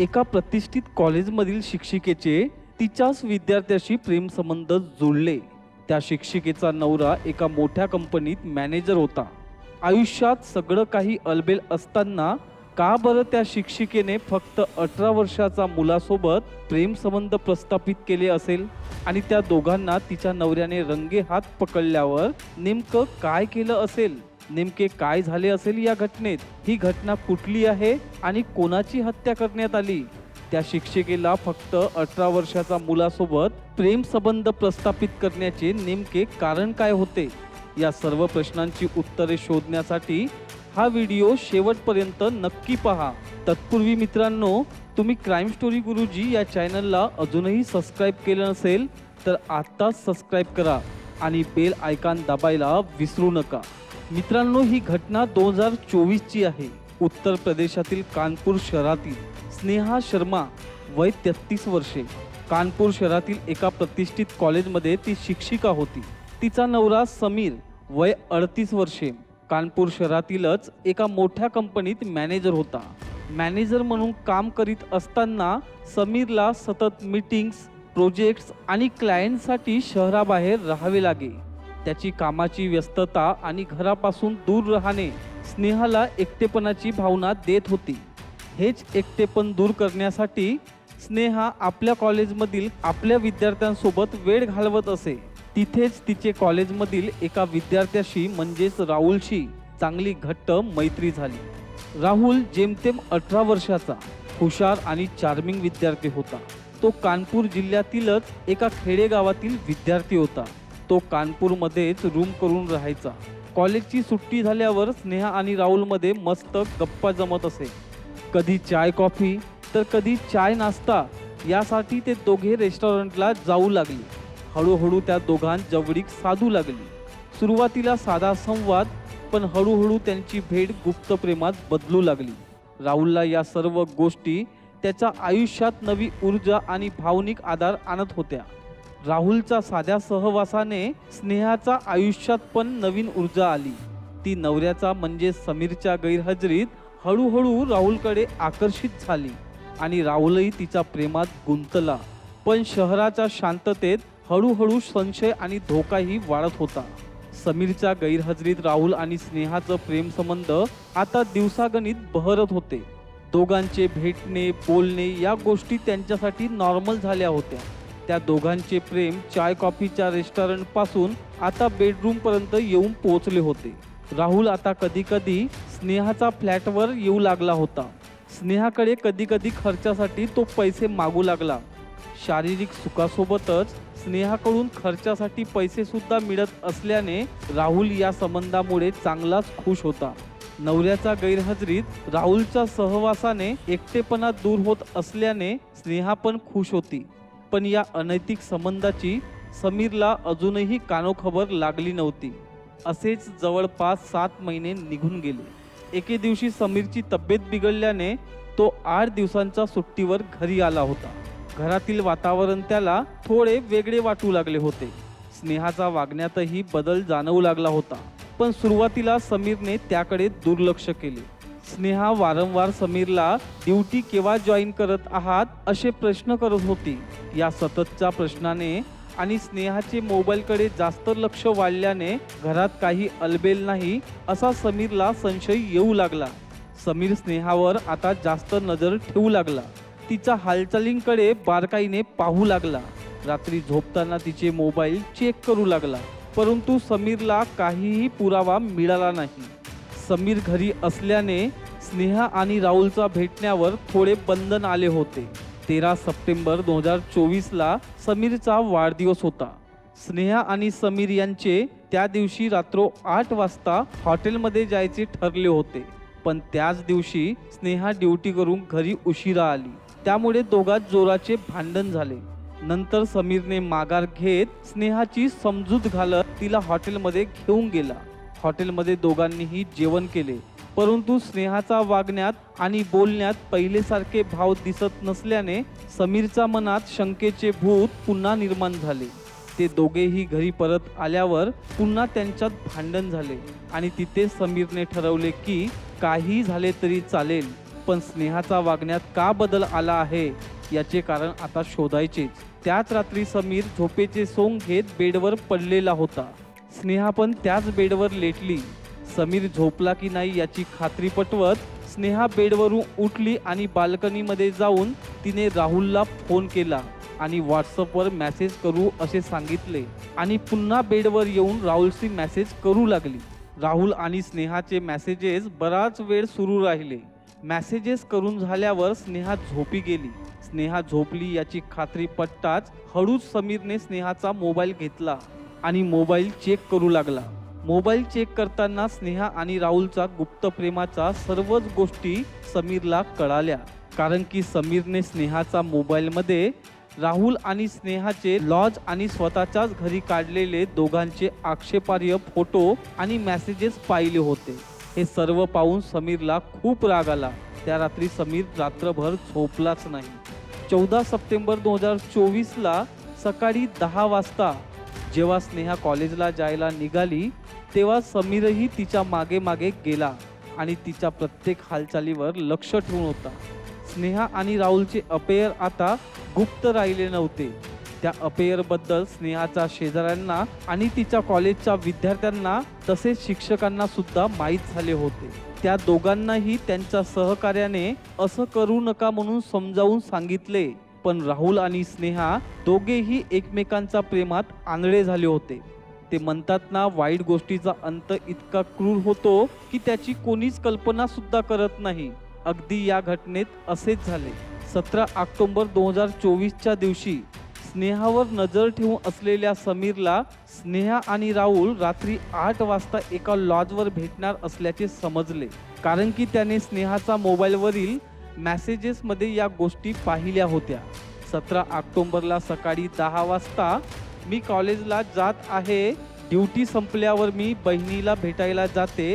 एका प्रतिष्ठित कॉलेजमधील शिक्षिकेचे तिच्याच विद्यार्थ्याशी प्रेमसंबंध जुळले. त्या शिक्षिकेचा नवरा एका मोठ्या कंपनीत मॅनेजर होता. आयुष्यात सगळं काही अलबेल असताना का बरं त्या शिक्षिकेने फक्त अठरा वर्षाचा मुलासोबत प्रेमसंबंध प्रस्थापित केले असेल? आणि त्या दोघांना तिच्या नवऱ्याने रंगे हात पकडल्यावर नेमकं काय केलं असेल? नेमके काय झाले असेल या घटनेत? ही घटना कुठली आहे आणि कोणाची हत्या करण्यात आली? त्या शिक्षिकेला फक्त अठरा वर्षाचा मुलासोबत प्रेम संबंध प्रस्थापित करण्याचे नेमके कारण काय होते? या सर्व प्रश्नांची उत्तरे शोधण्यासाठी हा व्हिडिओ शेवटपर्यंत नक्की पहा. तत्पूर्वी मित्रांनो तुम्ही क्राईम स्टोरी गुरुजी या चॅनलला अजूनही सबस्क्राईब केलं नसेल तर आत्ताच सबस्क्राईब करा आणि बेल आयकॉन दाबायला विसरू नका. मित्रांनो ही घटना दोन हजार चोवीसची आहे. उत्तर प्रदेशातील कानपूर शहरातील स्नेहा शर्मा वय तेहतीस वर्षे. कानपूर शहरातील एका प्रतिष्ठित कॉलेजमध्ये ती शिक्षिका होती. तिचा नवरा समीर वय अडतीस वर्षे. कानपूर शहरातीलच एका मोठ्या कंपनीत मॅनेजर होता. मॅनेजर म्हणून काम करीत असताना समीरला सतत मीटिंग्स प्रोजेक्ट्स आणि क्लायंटसाठी शहराबाहेर राहावे लागे. त्याची कामाची व्यस्तता आणि घरापासून दूर राहणे स्नेहाला एकटेपणाची भावना देत होती. हेच एकटेपण दूर करण्यासाठी स्नेहा आपल्या कॉलेजमधील आपल्या विद्यार्थ्यांसोबत वेळ घालवत असे. तिथेच तिचे कॉलेजमधील एका विद्यार्थ्याशी म्हणजेच राहुलशी चांगली घट्ट मैत्री झाली. राहुल जेमतेम अठरा वर्षाचा हुशार आणि चार्मिंग विद्यार्थी होता. तो कानपूर जिल्ह्यातीलच एका खेडेगावातील विद्यार्थी होता. तो कानपूरमध्येच रूम करून राहायचा. कॉलेजची सुट्टी झाल्यावर स्नेहा आणि राहुलमध्ये मस्त गप्पा जमत असे. कधी चाय कॉफी तर कधी चाय नाश्ता यासाठी ते दोघे रेस्टॉरंटला जाऊ लागले. हळूहळू त्या दोघां जवळीक साधू लागली. सुरुवातीला साधा संवाद पण हळूहळू त्यांची भेट गुप्त प्रेमात बदलू लागली. राहुलला या सर्व गोष्टी त्याच्या आयुष्यात नवी ऊर्जा आणि भावनिक आधार आणत होत्या. राहुलच्या साध्या सहवासाने स्नेहाचा आयुष्यात पण नवीन ऊर्जा आली. ती नवऱ्याचा म्हणजे समीरच्या गैरहजेरीत हळूहळू राहुलकडे आकर्षित झाली आणि राहुलही तिच्या प्रेमात गुंतला. पण शहराच्या शांततेत हळूहळू संशय आणि धोकाही वाढत होता. समीरच्या गैरहजेरीत राहुल आणि स्नेहाचं प्रेमसंबंध आता दिवसागणित बहरत होते. दोघांचे भेटणे बोलणे या गोष्टी त्यांच्यासाठी नॉर्मल झाल्या होत्या. त्या दोघांचे प्रेम चाय कॉफीच्या रेस्टॉरंटपासून आता बेडरूम पर्यंत येऊन पोहोचले होते. राहुल आता कधी कधी स्नेहाचा फ्लॅटवर येऊ लागला होता. स्नेहाकडे कधी कधी खर्चासाठी तो पैसे मागू लागला. शारीरिक सुखासोबतच स्नेहाकडून खर्चासाठी पैसे सुद्धा मिळत असल्याने राहुल या संबंधामुळे चांगलाच खुश होता. नवऱ्याच्या गैरहजरीत राहुलच्या सहवासाने एकटेपणा दूर होत असल्याने स्नेहा पण खुश होती. पण या अनैतिक संबंधाची समीरला अजूनही कानोखबर लागली नव्हती. असेच जवळपास सात महिने निघून गेले. एके दिवशी समीरची तब्येत बिघडल्याने तो आठ दिवसांच्या सुट्टीवर घरी आला होता. घरातील वातावरण त्याला थोडे वेगळे वाटू लागले होते. स्नेहाचा वागण्यातही बदल जाणवू लागला होता. पण सुरुवातीला समीरने त्याकडे दुर्लक्ष केले. स्नेहा वारंवार समीरला ड्युटी केव्हा जॉईन करत आहात असे प्रश्न करत होती. या सततच्या प्रश्नाने आणि स्नेहाचे मोबाईलकडे जास्त लक्ष वाढल्याने घरात काही अलबेल नाही असा समीरला संशय येऊ लागला. समीर स्नेहावर आता जास्त नजर ठेवू लागला. तिच्या हालचालींकडे बारकाईने पाहू लागला. रात्री झोपताना तिचे मोबाईल चेक करू लागला. परंतु समीरला काहीही पुरावा मिळाला नाही. समीर घरी असल्याने स्नेहा आणि राहुलचा भेटण्यावर थोडे बंधन आले होते. तेरा सप्टेंबर दोन हजार चोवीसला समीरचा वाढदिवस होता. स्नेहा आणि समीर यांचे त्या दिवशी रात्र आठ वाजता हॉटेलमध्ये जायचे ठरले होते. पण त्याच दिवशी स्नेहा ड्युटी करून घरी उशिरा आली. त्यामुळे दोघात जोराचे भांडण झाले. नंतर समीरने माघार घेत स्नेहाची समजूत घालत तिला हॉटेलमध्ये घेऊन गेला. हॉटेलमध्ये दोघांनीही जेवण केले. परंतु स्नेहाचा वागण्यात आणि बोलण्यात पहिलेसारखे भाव दिसत नसल्याने समीरच्या मनात शंकेचे भूत पुन्हा निर्माण झाले. ते दोघेही घरी परत आल्यावर पुन्हा त्यांच्यात भांडण झाले आणि तिथे समीरने ठरवले की काही झाले तरी चालेल पण स्नेहाचा वागण्यात का बदल आला आहे याचे कारण आता शोधायचेच. त्याच रात्री समीर झोपेचे सोंग घेत बेडवर पडलेला होता. स्नेहा पण त्याच बेडवर लेटली. समीर झोपला की नाही याची खात्री पटवत स्नेहा बेडवरून उठली आणि बाल्कनीमध्ये जाऊन तिने राहुलला फोन केला आणि व्हॉट्सअपवर मेसेज करू असे सांगितले आणि पुन्हा बेडवर येऊन राहुलशी मेसेज करू लागली. राहुल आणि स्नेहाचे मेसेजेस बराच वेळ सुरू राहिले. मेसेजेस करून झाल्यावर स्नेहा झोपी गेली. स्नेहा झोपली याची खात्री पटताच हळूच समीरने स्नेहाचा मोबाईल घेतला. आणि मोबाईल चेक करू लागला. मोबाईल चेक करताना स्नेहा आणि राहुलचा गुप्त प्रेमाचा सर्वच गोष्टी समीरला कळाल्या. कारण की समीरने स्नेहाचा मोबाईलमध्ये राहुल आणि स्नेहाचे लॉज आणि स्वतःच्याच घरी काढलेले दोघांचे आक्षेपार्ह फोटो आणि मेसेजेस पाहिले होते. हे सर्व पाहून समीरला खूप राग आला. त्या रात्री समीर रात्रभर झोपलाच नाही. चौदा सप्टेंबर दोन हजार चोवीसला सकाळी दहा वाजता जेव्हा स्नेहा कॉलेजला जायला निघाली तेव्हा समीरही तिच्यामागे मागे गेला आणि तिच्या प्रत्येक हालचालीवर लक्ष ठेवून होता. स्नेहा आणि राहुलचे अपेयर आता गुप्त राहिले नव्हते. त्या अपेयरबद्दल स्नेहाच्या शेजाऱ्यांना आणि तिच्या कॉलेजच्या विद्यार्थ्यांना तसेच शिक्षकांना सुद्धा माहीत झाले होते. त्या दोघांनाही त्यांच्या सहकार्याने असं करू नका म्हणून समजावून सांगितले. पण राहुल आणि स्नेहा दोघेही एकमेकांच्या प्रेमात आंधळे झाले होते. ते म्हणतात ना वाईट गोष्टीचा अंत इतका क्रूर होतो की त्याची कोणीच कल्पना सुद्धा करत नाही. अगदी या घटनेत असेच झाले. सतरा ऑक्टोबर दोन हजार चोवीसच्या दिवशी स्नेहावर नजर ठेवून असलेल्या समीरला स्नेहा आणि राहुल रात्री आठ वाजता एका लॉजवर भेटणार असल्याचे समजले. कारण की त्याने स्नेहाचा मोबाईलवरील मॅसेजेसमध्ये या गोष्टी पाहिल्या होत्या. सतरा ऑक्टोंबरला सकाळी दहा वाजता मी कॉलेजला जात आहे. ड्युटी संपल्यावर मी बहिणीला भेटायला जाते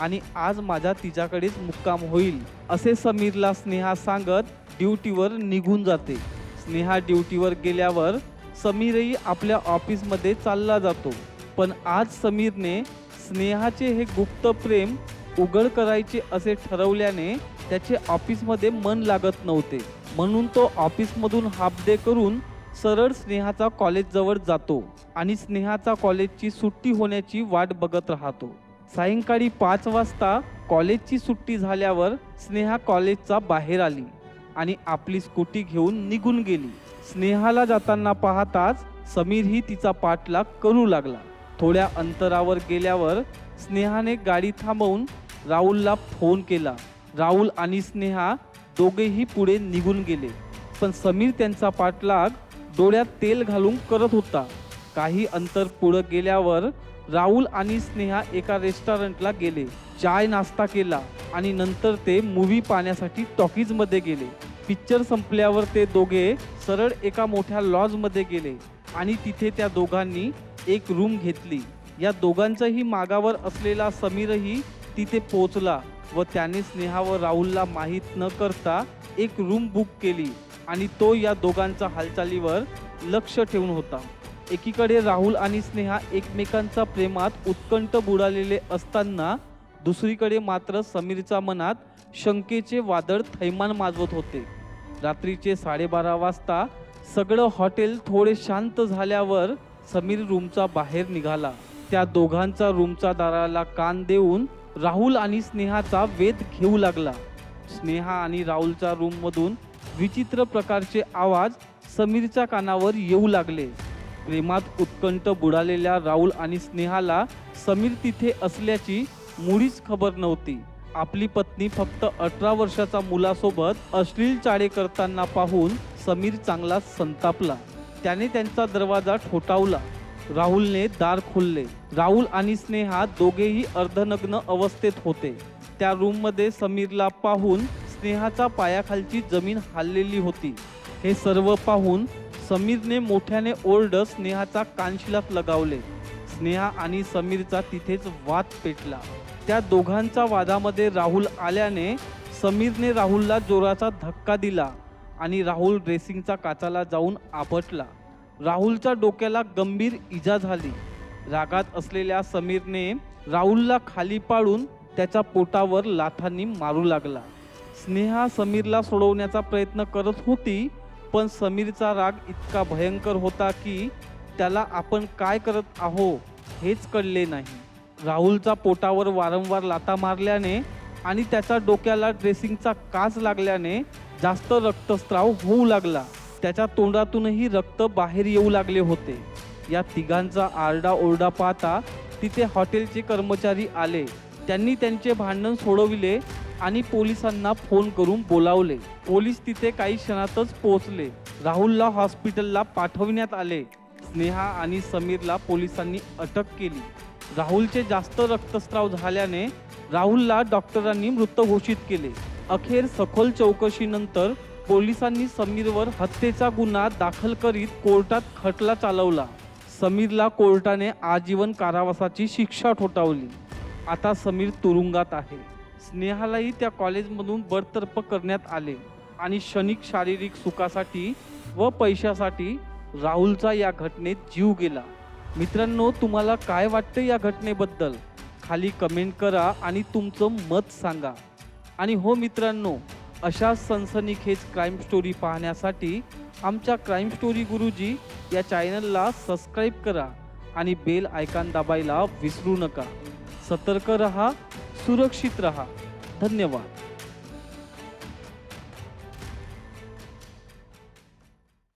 आणि आज माझा तिच्याकडेच मुक्काम होईल असे समीरला स्नेहा सांगत ड्युटीवर निघून जाते. स्नेहा ड्युटीवर गेल्यावर समीरही आपल्या ऑफिसमध्ये चालला जातो. पण आज समीरने स्नेहाचे हे गुप्त प्रेम उघड करायचे असे ठरवल्याने त्याचे ऑफिसमध्ये मन लागत नव्हते. म्हणून तो ऑफिसमधून हाफ करून सरळ स्नेहाचा कॉलेजजवळ जातो आणि स्नेहाचा कॉलेजची सुट्टी होण्याची वाट बघत राहतो. सायंकाळी पाच वाजता कॉलेजची सुट्टी झाल्यावर स्नेहा कॉलेजचा बाहेर आली आणि आपली स्कूटी घेऊन निघून गेली. स्नेहाला जाताना पाहताच समीरही तिचा पाठलाग करू लागला. थोड्या अंतरावर गेल्यावर स्नेहाने गाडी थांबवून राहुलला फोन केला. राहुल आणि स्नेहा दोघेही पुढे निघून गेले. पण समीर त्यांचा पाठलाग डोळ्यात तेल घालून करत होता. काही अंतर पुढं गेल्यावर राहुल आणि स्नेहा एका रेस्टॉरंटला गेले. चाय नाश्ता केला आणि नंतर ते मूवी पाहण्यासाठी टॉकीजमध्ये गेले. पिक्चर संपल्यावर ते दोघे सरळ एका मोठ्या लॉजमध्ये गेले आणि तिथे त्या दोघांनी एक रूम घेतली. या दोघांचाही मागावर असलेला समीरही तिथे पोचला व त्याने स्नेहा व राहुलला माहीत न करता एक रूम बुक केली आणि तो या दोघांच्या हालचालीवर लक्ष ठेवून होता. एकीकडे राहुल आणि स्नेहा एकमेकांच्या प्रेमात उत्कंठ बुडालेले असताना दुसरीकडे मात्र समीरच्या मनात शंकेचे वादळ थैमान माजवत होते. रात्रीचे साडेबारा वाजता सगळं हॉटेल थोडे शांत झाल्यावर समीर रूमचा बाहेर निघाला. त्या दोघांचा रूमच्या दाराला कान देऊन राहुल आणि स्नेहाचा वेध घेऊ लागला. स्नेहा आणि राहुलच्या रूममधून विचित्र प्रकारचे आवाज समीरच्या कानावर येऊ लागले. प्रेमात उत्कंठ बुडालेल्या राहुल आणि स्नेहाला समीर तिथे असल्याची मुळीच खबर नव्हती. आपली पत्नी फक्त अठरा वर्षाच्या मुलासोबत अश्लील चाळे करताना पाहून समीर चांगला संतापला. त्याने त्यांचा दरवाजा ठोठावला. राहुलने दार खोलले. राहुल आणि स्नेहा दोघेही अर्धनग्न अवस्थेत होते. त्या रूममध्ये समीरला पाहून स्नेहाच्या पायाखालची जमीन हाललेली होती. हे सर्व पाहून समीरने मोठ्याने ओरड स्नेहाचा कानशिलात लगावले. स्नेहा आणि समीरचा तिथेच वाद पेटला. त्या दोघांच्या वादामध्ये राहुल आल्याने समीरने राहुलला जोराचा धक्का दिला आणि राहुल ड्रेसिंगचा काचाला जाऊन आपटला. राहुलच्या डोक्याला गंभीर इजा झाली. रागात असलेल्या समीरने राहुलला खाली पाडून त्याच्या पोटावर लाथांनी मारू लागला. स्नेहा समीरला सोडवण्याचा प्रयत्न करत होती पण समीरचा राग इतका भयंकर होता की त्याला आपण काय करत आहो हेच कळले नाही. राहुलचा पोटावर वारंवार लाता मारल्याने आणि त्याच्या डोक्याला ड्रेसिंगचा काच लागल्याने जास्त रक्तस्राव होऊ लागला. त्याच्या तोंडातूनही रक्त बाहेर येऊ लागले होते. या तिघांचा आरडा ओरडा पाहता तिथे हॉटेलचे कर्मचारी आले. त्यांनी त्यांचे भांडण सोडविले आणि पोलिसांना फोन करून बोलावले. पोलीस तिथे काही क्षणातच पोहोचले. राहुलला हॉस्पिटलला पाठवण्यात आले. स्नेहा आणि समीरला पोलिसांनी अटक केली. राहुलचे जास्त रक्तस्राव झाल्याने राहुलला डॉक्टरांनी मृत घोषित केले. अखेर सखोल चौकशीनंतर पोलिसांनी समीरवर हत्येचा गुन्हा दाखल करीत कोर्टात खटला चालवला. समीरला कोर्टाने आजीवन कारावासाची शिक्षा ठोठावली. आता समीर तुरुंगात आहे. स्नेहालाही त्या कॉलेजमधून बडतर्फ करण्यात आले आणि क्षणिक शारीरिक सुखासाठी व पैशासाठी राहुलचा या घटनेत जीव गेला. मित्रांनो तुम्हाला काय वाटतं या घटनेबद्दल? खाली कमेंट करा आणि तुमचं मत सांगा. आणि हो मित्रांनो अशा सनसनीखेज क्राईम स्टोरी पाहण्यासाठी आमच्या क्राईम स्टोरी गुरुजी या चॅनलला सबस्क्राईब करा आणि बेल आयकॉन दाबायला विसरू नका. सतर्क रहा सुरक्षित रहा. धन्यवाद.